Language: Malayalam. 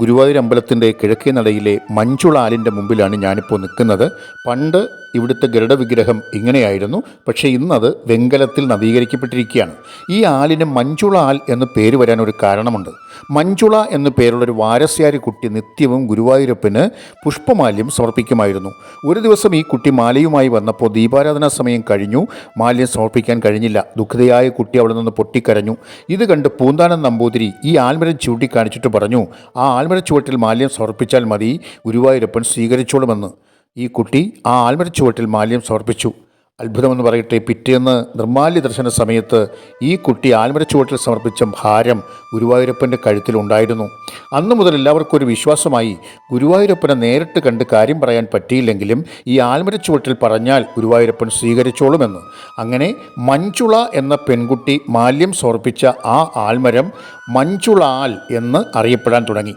ഗുരുവായൂർ അമ്പലത്തിന്റെ കിഴക്കേ നടയിലെ മഞ്ചുളാലിന്റെ മുമ്പിലാണ് ഞാനിപ്പോൾ നിൽക്കുന്നത്. പണ്ട് ഇവിടുത്തെ ഗരുഡ വിഗ്രഹം ഇങ്ങനെയായിരുന്നു. പക്ഷേ ഇന്നത് വെങ്കലത്തിൽ നവീകരിക്കപ്പെട്ടിരിക്കുകയാണ്. ഈ ആലിന് മഞ്ചുള ആൽ എന്ന് പേര് വരാൻ ഒരു കാരണമുണ്ട്. മഞ്ചുള എന്നു പേരുള്ളൊരു വാരസ്യാരി കുട്ടി നിത്യവും ഗുരുവായൂരപ്പന് പുഷ്പമാല്യം സമർപ്പിക്കുമായിരുന്നു. ഒരു ദിവസം ഈ കുട്ടി മാലയുമായി വന്നപ്പോൾ ദീപാരാധനാ സമയം കഴിഞ്ഞു. മാല്യം സമർപ്പിക്കാൻ കഴിഞ്ഞില്ല. ദുഃഖിതയായ കുട്ടി അവിടെ നിന്ന് പൊട്ടിക്കരഞ്ഞു. ഇത് കണ്ട് പൂന്താനം നമ്പൂതിരി ഈ ആൽമരം ചൂണ്ടിക്കാണിച്ചിട്ട് പറഞ്ഞു ആ ചുവട്ടിൽ മാലിന്യം സമർപ്പിച്ചാൽ മതി. ഗുരുവായൂരപ്പൻ സ്വീകരിച്ചോളുമെന്ന്. ഈ കുട്ടി ആ ആൽമരച്ചുവട്ടിൽ മാലിന്യം സമർപ്പിച്ചു. അത്ഭുതമെന്ന് പറയട്ടെ പിറ്റേന്ന് നിർമാല്യ ദർശന സമയത്ത് ഈ കുട്ടി ആൽമരച്ചുവട്ടിൽ സമർപ്പിച്ച ഭാരം ഗുരുവായൂരപ്പന്റെ കഴുത്തിലുണ്ടായിരുന്നു അന്നു മുതൽ എല്ലാവർക്കും ഒരു വിശ്വാസമായി ഗുരുവായൂരപ്പനെ നേരിട്ട് കണ്ട് കാര്യം പറയാൻ പറ്റിയില്ലെങ്കിലും ഈ ആൽമരച്ചുവട്ടിൽ പറഞ്ഞാൽ ഗുരുവായൂരപ്പൻ സ്വീകരിച്ചോളുമെന്ന്. അങ്ങനെ മഞ്ചുള എന്ന പെൺകുട്ടി മാല്യം സമർപ്പിച്ച ആ ആൽമരം മഞ്ചുളാൽ എന്ന് അറിയപ്പെടാൻ തുടങ്ങി.